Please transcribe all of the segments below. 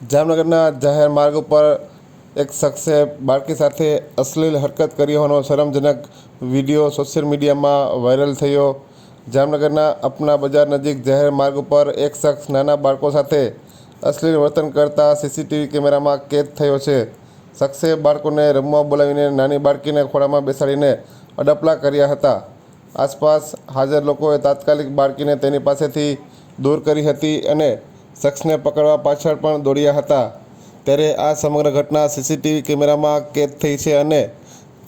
જામનગરના જાહેર માર્ગ ઉપર એક શખ્સે બાળકી સાથે અશ્લીલ હરકત કરી હોવાનો શરમજનક વીડિયો સોશિયલ મીડિયામાં વાયરલ થયો. જામનગરના અપના બજાર નજીક જાહેર માર્ગ ઉપર એક શખ્સ નાના બાળકો સાથે અશ્લીલ વર્તન કરતા સીસીટીવી કેમેરામાં કેદ થયો છે. શખ્સે બાળકોને રમવા બોલાવીને નાની બાળકીને ખોળામાં બેસાડીને અડપલા કર્યા હતા. આસપાસ હાજર લોકોએ તાત્કાલિક બાળકીને તેની પાસેથી દૂર કરી હતી અને શખ્સને પકડવા પાછળ પણ દોડ્યા હતા. ત્યારે આ સમગ્ર ઘટના સીસીટીવી કેમેરામાં કેદ થઈ છે અને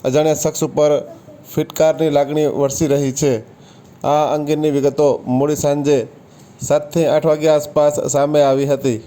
અજાણ્યા શખ્સ ઉપર ફિટકારની લાગણી વરસી રહી છે. આ અંગેની વિગતો મોડી સાંજે સાતથી આઠ વાગ્યા આસપાસ સામે આવી હતી.